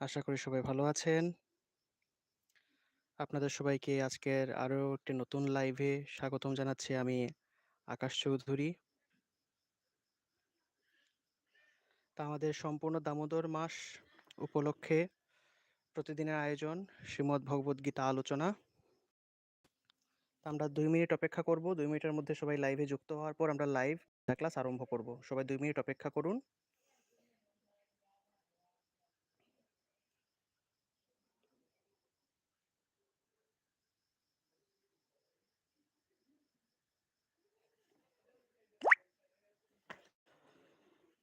আশা করি সবাই ভালো আছেন। আপনাদের সবাইকে আজকের আরও একটি নতুন লাইভে স্বাগতম জানাচ্ছি আমি আকাশ চৌধুরী। তা আমাদের সম্পূর্ণ দামোদর মাস উপলক্ষে প্রতিদিনের আয়োজন শ্রীমদ্ ভগবদ্গীতা আলোচনা। আমরা দুই মিনিট অপেক্ষা করব। দুই মিনিটের মধ্যে সবাই লাইভে যুক্ত হওয়ার পর আমরা লাইভ ক্লাস আরম্ভ করব। সবাই দুই মিনিট অপেক্ষা করুন।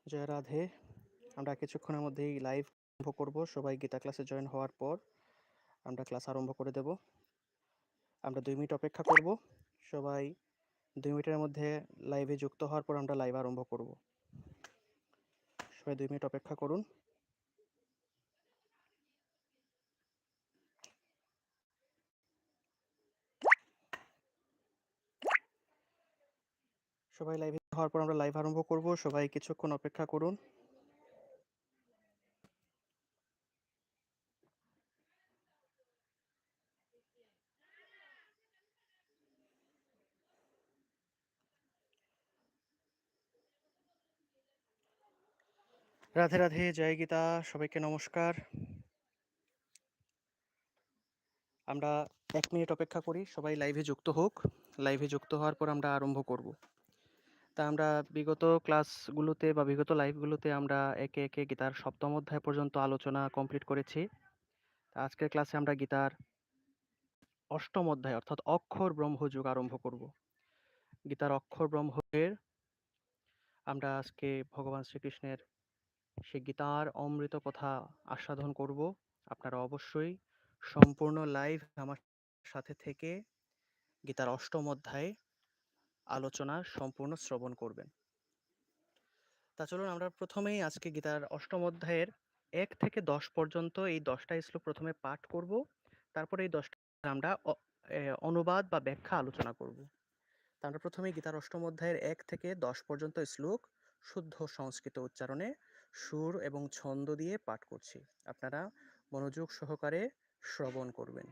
জয় রাধে। আমরা কিছুক্ষণের মধ্যেই লাইভ আরম্ভ করব। সবাই গীতা ক্লাসে জয়েন হওয়ার পর আমরা ক্লাস আরম্ভ করে দেব। আমরা দুই মিনিট অপেক্ষা করব। সবাই দুই মিনিটের মধ্যে লাইভে যুক্ত হওয়ার পর আমরা লাইভ আরম্ভ করব। সবাই দুই মিনিট অপেক্ষা করুন। সবাই লাইভে হওয়ার পর আমরা লাইভ আরম্ভ করব। সবাই কিছুক্ষণ অপেক্ষা করুন। রাধে রাধে, জয় গীতা, সবাইকে নমস্কার আমরা এক মিনিট অপেক্ষা করি, সবাই লাইভে যুক্ত হোক লাইভে যুক্ত হওয়ার পর আমরা আরম্ভ করব তা আমরা বিগত ক্লাসগুলোতে বা বিগত লাইভগুলোতে আমরা একে একে গীতার সপ্তম অধ্যায় পর্যন্ত আলোচনা কমপ্লিট করেছি। তা আজকের ক্লাসে আমরা গীতার অষ্টম অধ্যায় অর্থাৎ অক্ষর ব্রহ্মযুগ আরম্ভ করব। গীতার অক্ষর ব্রহ্মের আমরা আজকে ভগবান শ্রীকৃষ্ণের সে গীতার অমৃত কথা আস্বাদন করব। আপনারা অবশ্যই সম্পূর্ণ লাইভ আমার সাথে থেকে গীতার অষ্টম অধ্যায় আলোচনা সম্পূর্ণ শ্রবণ করবেন। তা চলুন আমরা প্রথমেই আজকে গীতার অষ্টম অধ্যায়ের এক থেকে দশ পর্যন্ত এই দশটা শ্লোক প্রথমে পাঠ করব। তারপরে এই দশটা আমরা অনুবাদ বা ব্যাখ্যা আলোচনা করব। আমরা প্রথমেই গীতার অষ্টম অধ্যায়ের এক থেকে দশ পর্যন্ত শ্লোক শুদ্ধ সংস্কৃত উচ্চারণে সুর এবং ছন্দ দিয়ে পাঠ করছি। আপনারা মনোযোগ সহকারে শ্রবণ করবেন।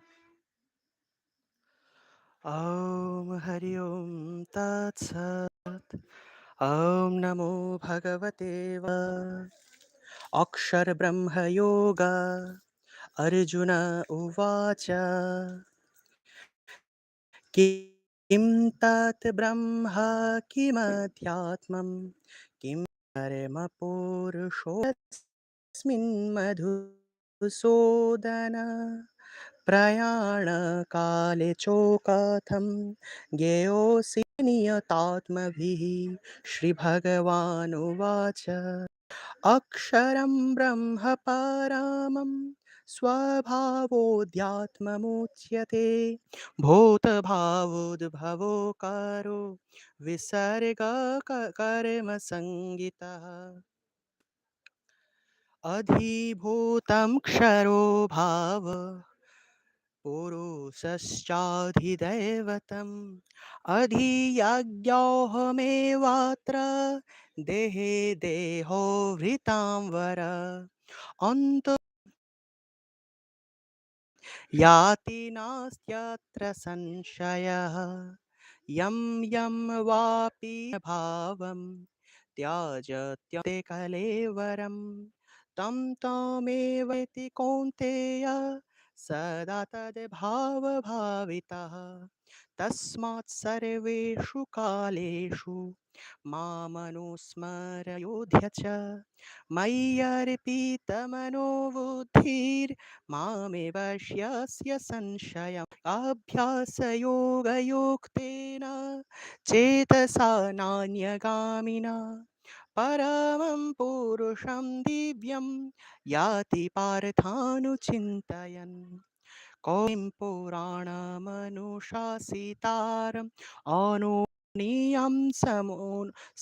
ওম হরি ওম तत्सत्। ॐ नमो भगवते वा। अक्षरब्रह्मयोग। अर्जुन उवाच। किं तत् ब्रह्म, किमध्यात्मं, किं परमपुरुषोऽस्मिन् मधुसूदन। प्रयाणकाले चोकथं ज्ञेयोऽसि नियतात्मभिः श्रीभगवानुवाच। अक्षरं ब्रह्म परामं स्वभावोऽध्यात्ममुच्यते भूतभावोद्भवोकारो विसर्गकर्मसङ्गितः अधिभूतं क्षरो भाव पुरुषश्चाधिदैवतम् अधियज्ञोऽहमेवात्र देहे देहो वृतां वर अन्त याति नास्त्यत्र संशयः। यं यं वापि भावं त्यजत्यते कलेवरं तं तमेवेति कौन्तेय सदा तद्भावभावितः तस्मात् सर्वेषु कालेषु मामनुस्मरयोध्य च मय्यर्पितमनोबुद्धिर्मामे वश्यस्य संशयम्। अभ्यासयोगयुक्तेन चेतसा नान्यगामिना। परमं पुरुषं दिव्यं याति पार्थानुचिन्तयन्। कौं पुराणमनुशासितारम् अनुनीयं समो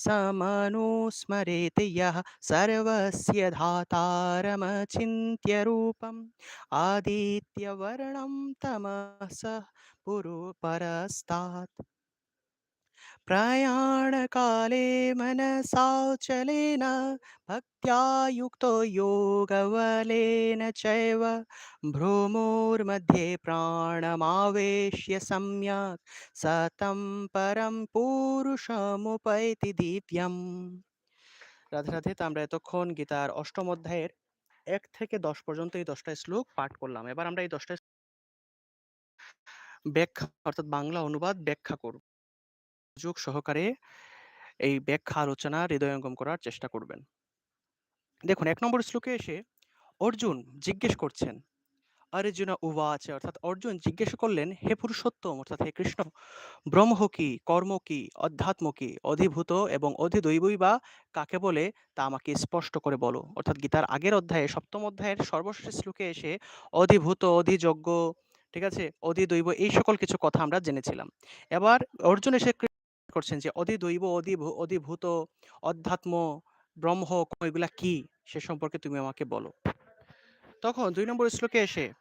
समनुस्मरेत् यः सर्वस्य धातारमचिन्त्य रूपम् आदित्यवर्णं तमसः पुरु परस्तात् प्रयाणकाले मनसाचलेन भक्त्या युक्तो योगबलेन चैव भ्रूमोर्मध्ये प्राणमावेश्य सम्यक् सतं परं পুরুষমুপৈতি দিব্যম রাধে রাধে তো আমরা এতক্ষণ গীতার অষ্টম অধ্যায়ের এক থেকে দশ পর্যন্ত এই দশটা শ্লোক পাঠ করলাম এবার আমরা এই দশটা ব্যাখ্যা অর্থাৎ বাংলা অনুবাদ ব্যাখ্যা করব যোগ সহকারে এই ব্যাখ্যা, আলোচনা হৃদয়ঙ্গম করার চেষ্টা করবেন। দেখুন, এক নম্বর শ্লোকে এসে অর্জুন জিজ্ঞেস করছেন অর্জুন উবাচ অর্থাৎ অর্জুন জিজ্ঞেস করলেন, হে পুরুষোত্তম, অর্থাৎ হে কৃষ্ণ, ব্রহ্ম কি, কর্ম কি, অধ্যাত্ম কি, অধিভূত এবং অধিদৈবই বা কাকে বলে তা আমাকে স্পষ্ট করে বলো? অর্থাৎ গীতার আগের অধ্যায়ে, সপ্তম অধ্যায়ের সর্বশেষ শ্লোকে এসে অধিভূত, অধিযজ্ঞ, ঠিক আছে, অধিদৈব এই সকল কিছু কথা আমরা জেনেছিলাম। এবার অর্জুন এসে করছেন যে, অধিদৈব, অধিভূ- অধিভূত, অধ্যাত্ম, ব্রহ্ম এগুলা কি? সে সম্পর্কে তুমি আমাকে বলো। তখন দুই নম্বর শ্লোকে এসে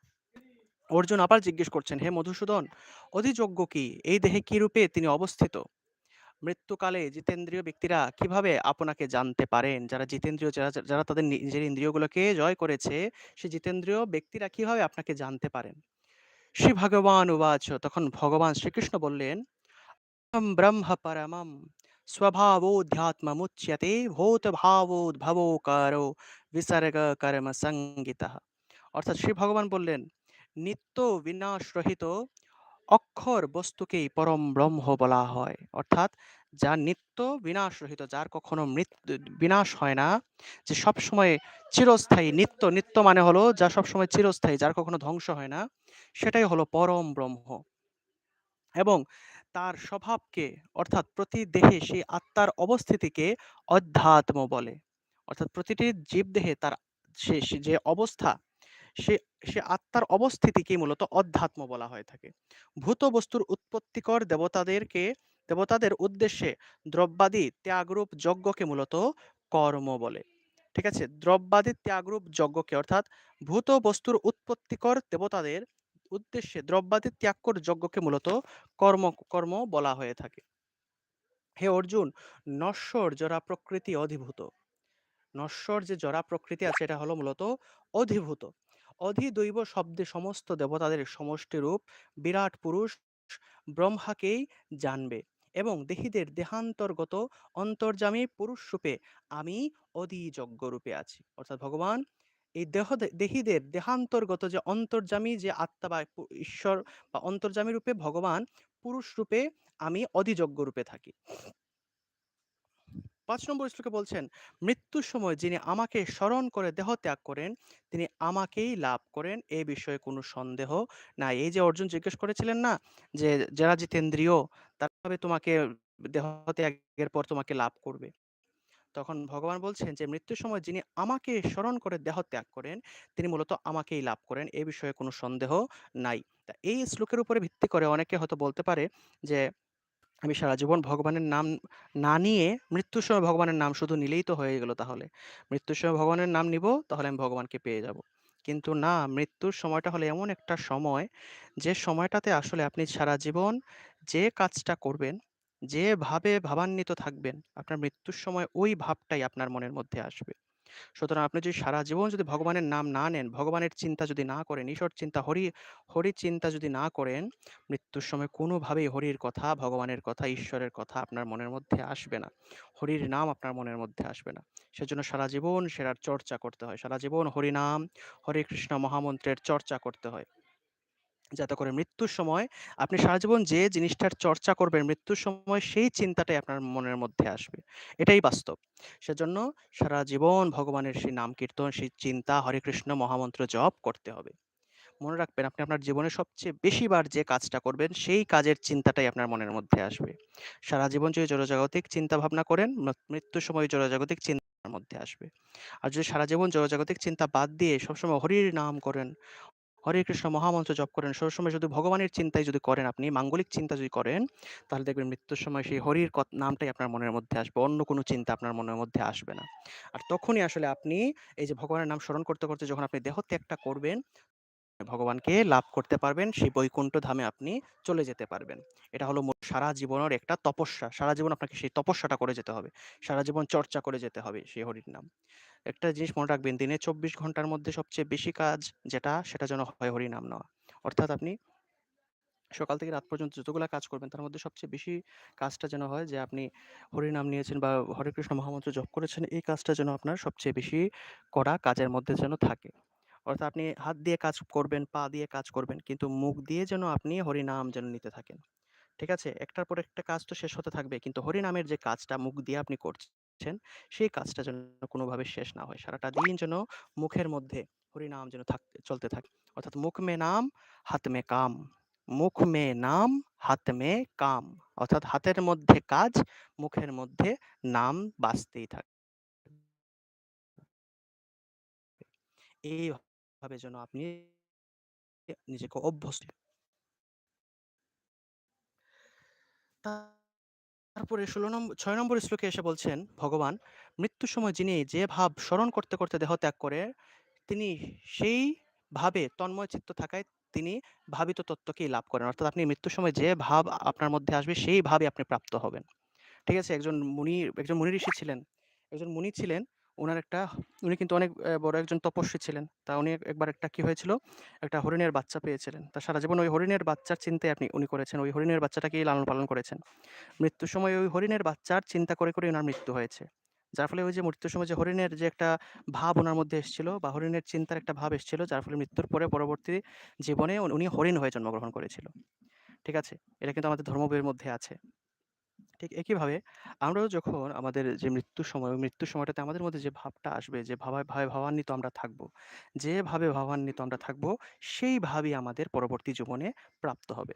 অর্জুন আবার জিজ্ঞেস করছেন, হে মধুসূদন অধিযোগ্য কি? এই দেহে কি রূপে তিনি অবস্থিত? মৃত্যুকালে জিতেন্দ্রীয় ব্যক্তিরা কীভাবে আপনাকে জানতে পারেন? যারা জিতেন্দ্রীয়, যারা যারা তাদের নিজের ইন্দ্রিয়গুলোকে জয় করেছে, সে জিতেন্দ্রীয় ব্যক্তিরা কীভাবে আপনাকে জানতে পারেন? শ্রী ভগবান, উবাচ। তখন ভগবান শ্রীকৃষ্ণ বললেন "অহং ব্রহ্ম পরমম स्वभावोऽध्यात्ममुच्यते ভূতভাবোদ্ভবকারো বিসর্গ কর্ম সংগীতঃ অর্থাৎ শ্রী ভগবান বললেন নিত্য বিনাশ রহিত অক্ষর বস্তুকেই পরম ব্রহ্ম বলা হয় অর্থাৎ যা নিত্য বিনাশ রহিত যার কখনো মৃত্যু বিনাশ হয় না যে সব সময় চিরস্থায়ী নিত্য নিত্য মানে হলো যা সব সময় চিরস্থায়ী যার কখনো ধ্বংস হয় না সেটাই হলো পরম ব্রহ্ম এবং তার স্বভাবকে, অর্থাৎ প্রতি দেহে সেই আত্মার অবস্থিতিকে অধ্যাত্ম বলে। অর্থাৎ প্রতিটি জীবদেহে তার সে যে অবস্থা, সে সে আত্মার অবস্থিতিকে মূলত অধ্যাত্ম বলা হয়ে থাকে। ভূত বস্তুর উৎপত্তিকর দেবতাদেরকে, দেবতাদের উদ্দেশ্যে দ্রব্যাদি ত্যাগরূপ যজ্ঞকে মূলত কর্ম বলে। ঠিক আছে? দ্রব্যাদি ত্যাগরূপ যজ্ঞকে, অর্থাৎ ভূত বস্তুর উৎপত্তিকর দেবতাদের উদ্দেশ্যে দ্রব্যাদি ত্যাগকর যজ্ঞকে মূলত কর্ম কর্ম বলা হয়ে থাকে। হে অর্জুন, নশ্বর জরা প্রকৃতি অধিভূত। নশ্বর যে জরা প্রকৃতি আছে, এটা হলো মূলত অধিভূত। অধিদৈব শব্দে সমস্ত দেবতাদের সমষ্টি রূপ বিরাট পুরুষ ব্রহ্মাকেই জানবে এবং দেহীদের দেহান্তর্গত অন্তর্যামী পুরুষ রূপে আমি অধিযজ্ঞ রূপে আছি। অর্থাৎ ভগবান এই দেহ দেহীদের দেহান্তর্গত যে অন্তর্জামী যে আত্মা বা ঈশ্বর বা অন্তর্জামী রূপে ভগবান, পুরুষ রূপে আমি অধিযজ্ঞ রূপে থাকি। পাঁচ নম্বর শ্লোকে বলছেন, মৃত্যুর সময় যিনি আমাকে স্মরণ করে দেহ ত্যাগ করেন, তিনি আমাকেই লাভ করেন। এ বিষয়ে কোনো সন্দেহ নাই। এই যে অর্জুন জিজ্ঞেস করেছিলেন না, যে যারা জিতেন্দ্রীয় তারা তোমাকে দেহ ত্যাগের পর তোমাকে লাভ করবে? তখন ভগবান বলছেন যে, মৃত্যুর সময় যিনি আমাকে স্মরণ করে দেহ ত্যাগ করেন, তিনি মূলত আমাকেই লাভ করেন। এ বিষয়ে কোনো সন্দেহ নাই। তা এই শ্লোকের উপরে ভিত্তি করে অনেকে হয়তো বলতে পারে যে, আমি সারা জীবন ভগবানের নাম না নিয়ে মৃত্যুর সময় ভগবানের নাম শুধু নিলেই তো হয়ে গেল তাহলে। মৃত্যুর সময় ভগবানের নাম নিব, তাহলে আমি ভগবানকে পেয়ে যাব। কিন্তু না, মৃত্যুর সময়টা হলো এমন একটা সময়, যে সময়টাতে আসলে আপনি সারা জীবন যে কাজটা করবেন যেভাবে ভাবান্বিত থাকবেন আপনার মৃত্যুর সময় ওই ভাবটাই আপনার মনের মধ্যে আসবে সুতরাং আপনি যদি সারা জীবন যদি ভগবানের নাম না নেন, ভগবানের চিন্তা যদি না করেন, ঈশ্বর চিন্তা, হরি হরি চিন্তা যদি না করেন, মৃত্যুর সময় কোনোভাবেই হরির কথা, ভগবানের কথা, ঈশ্বরের কথা আপনার মনের মধ্যে আসবে না। হরির নাম আপনার মনের মধ্যে আসবে না। সেজন্য সারা জীবন সেটার চর্চা করতে হয়। সারা জীবন হরিনাম, হরে কৃষ্ণ মহামন্ত্রের চর্চা করতে হয়। যাতে করে মৃত্যুর সময় আপনি সারা জীবন যে জিনিসটার চর্চা করবেন, মৃত্যুর সময় সেই চিন্তাটাই আপনার মনের মধ্যে আসবে। এটাই বাস্তব। সেজন্য সারা জীবন ভগবানের সেই নাম কীর্তন, সেই চিন্তা, হরে কৃষ্ণ মহামন্ত্র জপ করতে হবে। মনে রাখবেন আপনি আপনার জীবনে সবচেয়ে বেশি বার যে কাজটা করবেন, সেই কাজের চিন্তাটাই আপনার মনের মধ্যে আসবে। সারা জীবন যদি জড়জাগতিক চিন্তা ভাবনা করেন, মৃত্যুর সময় জড়জাগতিক চিন্তা মধ্যে আসবে। আর যদি সারা জীবন জড়জাগতিক চিন্তা বাদ দিয়ে সবসময় হরির নাম করেন, হরে কৃষ্ণ মহামন্ত্র জপ করেন, সবসময় যদি ভগবানের চিন্তাই যদি করেন আপনি, মাঙ্গলিক চিন্তা যদি করেন, তাহলে দেখবেন মৃত্যুর সময় সেই হরির নামটাই আপনার মনের মধ্যে আসবে। অন্য কোনো চিন্তা আপনার মনের মধ্যে আসবে না। আর তখনই আসলে আপনি এই যে ভগবানের নাম স্মরণ করতে, করতে যখন আপনি দেহত্যাগটা করবেন ভগবানকে লাভ করতে পারবেন, সেই বৈকুণ্ঠ ধামে আপনি চলে যেতে পারবেন। এটা হলো সারা জীবনের একটা তপস্যা। সারা জীবন আপনাকে সেই তপস্যাটা করে যেতে হবে। সারা জীবন চর্চা করে যেতে হবে সেই হরির নাম। একটা জিনিস মনে রাখবেন, দিনে ২৪ ঘণ্টার মধ্যে সবচেয়ে বেশি কাজ যেটা, সেটা যেন হয় হরিনাম নেওয়া। অর্থাৎ আপনি সকাল থেকে রাত পর্যন্ত যতগুলা কাজ করবেন, তার মধ্যে সবচেয়ে বেশি কাজটা যেন হয় যে আপনি হরিনাম নিয়েছেন বা হরে কৃষ্ণ মহামন্ত্র জপ করেছেন, এই কাজটা যেন আপনার সবচেয়ে বেশি করা কাজের মধ্যে যেন থাকে। অর্থাৎ আপনি হাত দিয়ে কাজ করবেন, পা দিয়ে কাজ করবেন, কিন্তু মুখ দিয়ে যেন আপনি হরিনাম যেন নিতে থাকেন। ঠিক আছে? একটার পর একটা কাজ তো শেষ হতে থাকবে। কিন্তু হরিনামের যে কাজটা মুখ দিয়ে আপনি করছেন, সেই কাজটা যেন কোনোভাবে শেষ না হয়। সারাটা দিন যেন মুখের মধ্যে হরিনাম যেন থাক চলতে থাকে। অর্থাৎ মুখ মে নাম, হাত মে কাম। মুখ মে নাম, হাত মে কাম। অর্থাৎ হাতের মধ্যে কাজ, মুখের মধ্যে নাম বাঁচতেই থাকে। এইভাবে যেন আপনি নিজেকে অভ্যস্ত তারপরে ১৬ নম্ব ৬ নম্বর শ্লোকে এসে বলছেন ভগবান, মৃত্যুর সময় যিনি যে ভাব স্মরণ করতে, করতে দেহ ত্যাগ করে, তিনি সেই ভাবে তন্ময় চিত্ত থাকায় তিনি ভাবিত তত্ত্বকেই লাভ করেন। অর্থাৎ আপনি মৃত্যুর সময় যে ভাব আপনার মধ্যে আসবে, সেই ভাবে আপনি প্রাপ্ত হবেন। ঠিক আছে? একজন মুনি একজন মুনি ঋষি ছিলেন। একজন মুনি ছিলেন। উনার একটা উনি কিন্তু অনেক বড় একজন তপস্বী ছিলেন। তা উনি একবার একটা কি হয়েছিল? একটা হরিণের বাচ্চা পেয়েছিলেন। তা সারা জীবন ওই হরিণের বাচ্চার চিন্তায় আপনি উনি করেছেন। ওই হরিণের বাচ্চাটাকেই লালন পালন করেছেন। মৃত্যুর সময় ওই হরিণের বাচ্চার চিন্তা করে, করে উনার মৃত্যু হয়েছে। যার ফলে ওই যে মৃত্যুর সময় যে হরিণের যে একটা ভাব ওনার মধ্যে এসেছিল বা হরিণের চিন্তার একটা ভাব এসেছিল, যার ফলে মৃত্যুর পরে পরবর্তী জীবনে উনি হরিণ হয়ে জন্মগ্রহণ করেছিল। ঠিক আছে? এটা কিন্তু আমাদের ধর্ম বইয়ের মধ্যে আছে। ঠিক একইভাবে আমরাও যখন আমাদের যে মৃত্যুর সময়, মৃত্যুর সময়টাতে আমাদের মধ্যে যে ভাবটা আসবে, যে ভাবা ভাবে ভাবান্বিত আমরা থাকব, যেভাবে ভাবান্বিত আমরা থাকব, সেই ভাবই আমাদের পরবর্তী জীবনে প্রাপ্ত হবে।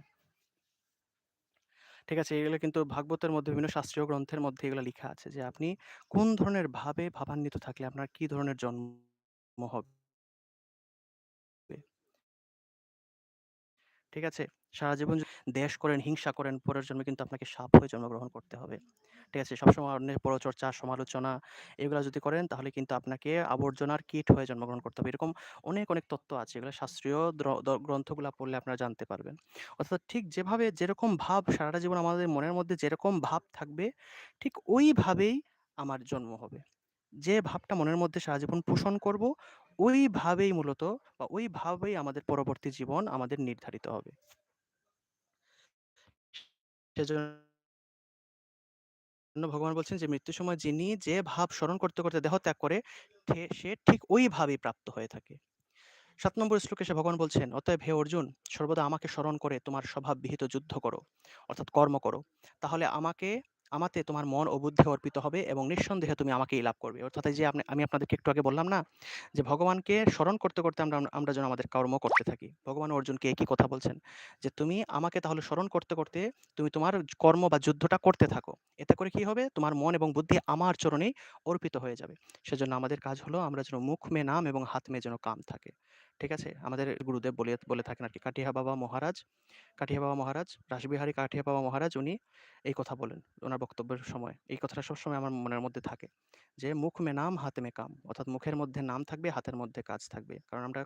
ঠিক আছে? এগুলো কিন্তু ভাগবতের মধ্যে বিভিন্ন শাস্ত্রীয় গ্রন্থের মধ্যে এগুলো লেখা আছে যে আপনি কোন ধরনের ভাবে ভাবান্বিত থাকলে আপনার কি ধরনের জন্ম হবে। ঠিক আছে? সারা জীবন দ্বেষ করেন, হিংসা করেন, পরের জন্মে কিন্তু আপনাকে সাপ হয়ে জন্মগ্রহণ করতে হবে। ঠিক আছে? সবসময় অন্যের পরচর্চা, সমালোচনা এগুলা যদি করেন তাহলে কিন্তু আপনাকে আবর্জনার কীট হয়ে জন্মগ্রহণ করতে হবে। এরকম অনেক, অনেক তত্ত্ব আছে। এগুলো শাস্ত্রীয় গ্রন্থগুলা পড়লে আপনারা জানতে পারবেন। অর্থাৎ ঠিক যেভাবে যেরকম ভাব সারাটা জীবন আমাদের মনের মধ্যে যেরকম ভাব থাকবে, ঠিক ওইভাবেই আমার জন্ম হবে। যে ভাবটা মনের মধ্যে সারা জীবন পোষণ করব, ওইভাবেই মূলত বা ওইভাবেই আমাদের পরবর্তী জীবন আমাদের নির্ধারিত হবে। সেজন্য ভগবান বলছেন যে মৃত্যুর সময় যিনি যে ভাব স্মরণ করতে, করতে দেহ ত্যাগ করে, সে ঠিক ওইভাবেই প্রাপ্ত হয়ে থাকে। ৭ নম্বর শ্লোকে এসে ভগবান বলছেন, "অতএব হে অর্জুন, সর্বদা আমাকে স্মরণ করে তোমার স্বভাব বিহিত যুদ্ধ করো, অর্থাৎ কর্ম করো। তাহলে আমাকে আমাতে তোমার মন ও বুদ্ধি অর্পিত হবে এবং নিঃসন্দেহে তুমি আমাকেই লাভ করবে।" অর্থাৎ যে আমি আপনাদেরকে একটু আগে বললাম না? যে ভগবানকে স্মরণ করতে, করতে আমরা আমরা যেন আমাদের কর্ম করতে থাকি। ভগবান অর্জুনকে একই কথা বলছেন যে, "তুমি আমাকে তাহলে স্মরণ করতে, করতে তুমি তোমার কর্ম বা যুদ্ধটা করতে থাকো। এতে করে কি হবে? তোমার মন এবং বুদ্ধি আমার চরণেই অর্পিত হয়ে যাবে।" সেজন্য আমাদের কাজ হলো আমরা যেন মুখ মে নাম এবং হাত মে যেন কাম থাকে। ঠিক আছে? আমাদের গুরুদেব বলে বলে থাকেন আর কি কাঠিয়া বাবা মহারাজ, কাঠিয়া বাবা মহারাজ, রাসবিহারী কাঠিয়া বাবা মহারাজ উনি এই কথা বলেন ওনার বক্তব্যের সময়। এই কথাটা সবসময় আমার মনের মধ্যে থাকে। যে মুখ মে নাম হাতে মে কাম। অর্থাৎ মুখের মধ্যে নাম থাকবে, হাতের মধ্যে কাজ থাকবে। কারণ আমরা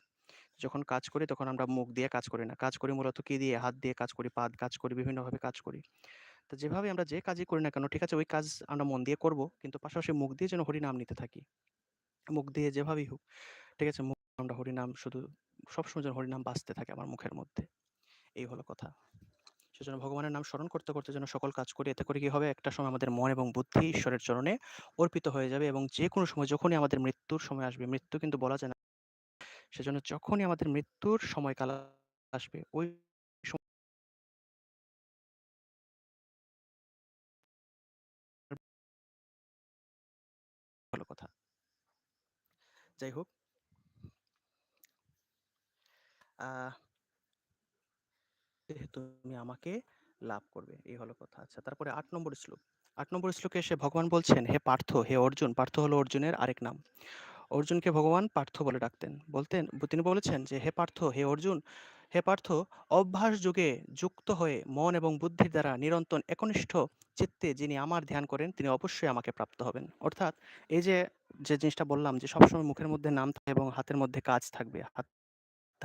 যখন কাজ করি তখন আমরা মুখ দিয়ে কাজ করি না। কাজ করি মূলত কি দিয়ে? হাত দিয়ে কাজ করি, পা কাজ করি, বিভিন্নভাবে কাজ করি। তো যেভাবে আমরা যে কাজই করি না কেন, ঠিক আছে ওই কাজ আমরা মন দিয়ে করব। কিন্তু পাশাপাশি মুখ দিয়ে যেন হরিনাম নিতে থাকি। মুখ দিয়ে যেভাবেই হোক। ঠিক আছে? আমরা হরিনাম শুধু সবসময় যেন হরিনাম বাজতে থাকে আমার মুখের মধ্যে। এই হলো কথা। সেজন্য ভগবানের নাম স্মরণ করতে, করতে যেন সকল কাজ করি। এতে করে কি হবে? একটা সময় আমাদের মন এবং বুদ্ধি ঈশ্বরের চরণে অর্পিত হয়ে যাবে এবং যেকোনো সময় যখনই আমাদের মৃত্যুর সময় আসবে, মৃত্যু কিন্তু বলা যায় না। সেজন্য যখনই আমাদের মৃত্যুর সময়কাল আসবে, ওই কথা। যাই হোক তুমি আমাকে লাভ করবে। এই হলো কথা। আচ্ছা তারপরে ৮ নম্বর শ্লোক। ৮ নম্বর শ্লোকে এসে ভগবান বলছেন, "হে পার্থ, হে অর্জুন" পার্থ হলো অর্জুনের আরেক নাম। অর্জুনকে ভগবান পার্থ বলে ডাকতেন। বলতেন তিনি বলেছেন যে, "হে পার্থ, হে অর্জুন, হে পার্থ, অভ্যাস যুগে যুক্ত হয়ে মন এবং বুদ্ধির দ্বারা নিরন্তর একনিষ্ঠ চিত্তে যিনি আমার ধ্যান করেন তিনি অবশ্যই আমাকে প্রাপ্ত হবেন।" অর্থাৎ এই যে, যে জিনিসটা বললাম যে সবসময় মুখের মধ্যে নাম থাকে এবং হাতের মধ্যে কাজ থাকবে। হাত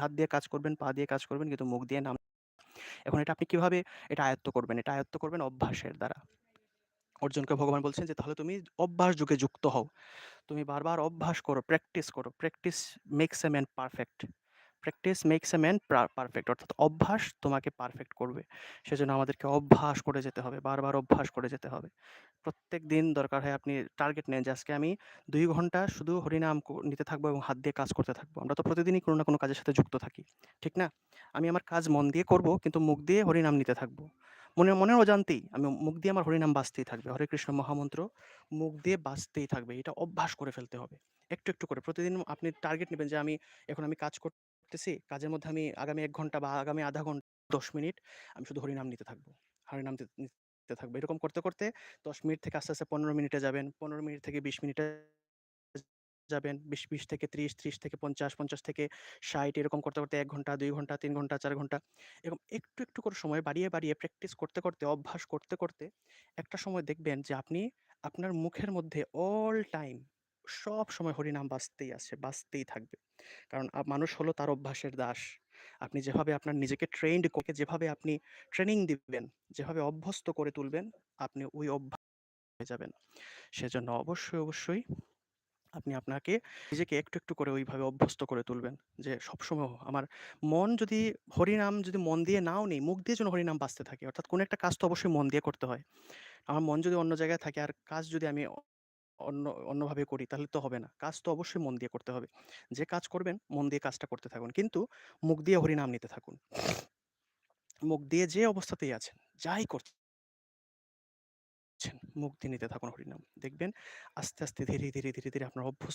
হাত দিয়ে কাজ করবেন, পা দিয়ে কাজ করবেন কিন্তু মুখ দিয়ে নাম এখন এটা আপনি কীভাবে এটা আয়ত্ত করবেন? এটা আয়ত্ত করবেন অভ্যাসের দ্বারা। অর্জুনকে ভগবান বলছেন যে, "তাহলে তুমি অভ্যাস যুগে যুক্ত হও। তুমি বারবার অভ্যাস করো, প্র্যাকটিস করো। Practice makes a man perfect. Practice makes a man প্রা পারফেক্ট।" অর্থাৎ অভ্যাস তোমাকে পারফেক্ট করবে। সেজন্য আমাদেরকে অভ্যাস করে যেতে হবে। বারবার অভ্যাস করে যেতে হবে। প্রত্যেক দিন দরকার হয় আপনি টার্গেট নেন যে আজকে আমি দুই ঘণ্টা শুধু হরিনাম নিতে থাকব এবং হাত দিয়ে কাজ করতে থাকব। আমরা তো প্রতিদিনই কোনো না কোনো কাজের সাথে যুক্ত থাকি। ঠিক না? আমি আমার কাজ মন দিয়ে করব কিন্তু মুখ দিয়ে হরিনাম নিতে থাকব। মনে মনের অজান্তেই আমি মুখ দিয়ে আমার হরিনাম বাঁচতেই থাকবে। হরে কৃষ্ণ মহামন্ত্র মুখ দিয়ে বাঁচতেই থাকবে। এটা অভ্যাস করে ফেলতে হবে। একটু, একটু করে প্রতিদিন আপনি টার্গেট নেবেন যে আমি এখন আমি কাজ করতেছি। কাজের মধ্যে আমি আগামী এক ঘণ্টা বা আগামী আধা ঘণ্টা ১০ মিনিট আমি শুধু হরিনাম নিতে থাকব। হরিনাম নিতে থাকব। এরকম করতে, করতে ১০ মিনিট থেকে আস্তে, আস্তে ১৫ মিনিটে যাবেন। ১৫ মিনিট থেকে ২০ মিনিটে যাবেন। বিশ বিশ থেকে ৩০, ৩০ থেকে ৫০, ৫০ থেকে ৬০ এরকম করতে, করতে এক ঘণ্টা, দুই ঘণ্টা, তিন ঘণ্টা, চার ঘণ্টা এরকম একটু, একটু করে সময় বাড়িয়ে, বাড়িয়ে প্র্যাকটিস করতে, করতে অভ্যাস করতে, করতে একটা সময় দেখবেন যে আপনি আপনার মুখের মধ্যে অল টাইম সবসময় হরিনাম বাজতেই আছে, বাজতেই থাকবে। কারণ মানুষ হলো তার অভ্যাসের দাস। আপনি যেভাবে আপনার নিজেকে ট্রেন্ড করে যেভাবে আপনি ট্রেনিং দিবেন, যেভাবে অভ্যস্ত করে তুলবেন, আপনি ওই অভ্যাস হয়ে যাবেন। সেজন্য অবশ্যই, অবশ্যই আপনি আপনাকে নিজেকে একটু, একটু করে ওইভাবে অভ্যস্ত করে তুলবেন। যে সবসময় আমার মন যদি হরিনাম যদি মন দিয়ে নাও নেই, মুখ দিয়ে যেন হরিনাম বাজতে থাকে। অর্থাৎ কোনো একটা কাজ তো অবশ্যই মন দিয়ে করতে হয়। আমার মন যদি অন্য জায়গায় থাকে আর কাজ যদি আমি অন্য অন্যভাবে করি তাহলে তো হবে না। কাজ তো অবশ্যই মন দিয়ে করতে হবে। যে কাজ করবেন মন দিয়ে কাজটা করতে থাকুন। কিন্তু মুখ দিয়ে হরিনাম নিতে থাকুন। মুখ দিয়ে যে অবস্থাতেই আছেন, যাই করছেন মুখ দিয়ে নিতে থাকুন হরিনাম। দেখবেন আস্তে, আস্তে ধীরে, ধীরে, ধীরে, ধীরে আপনার অভ্যস্ত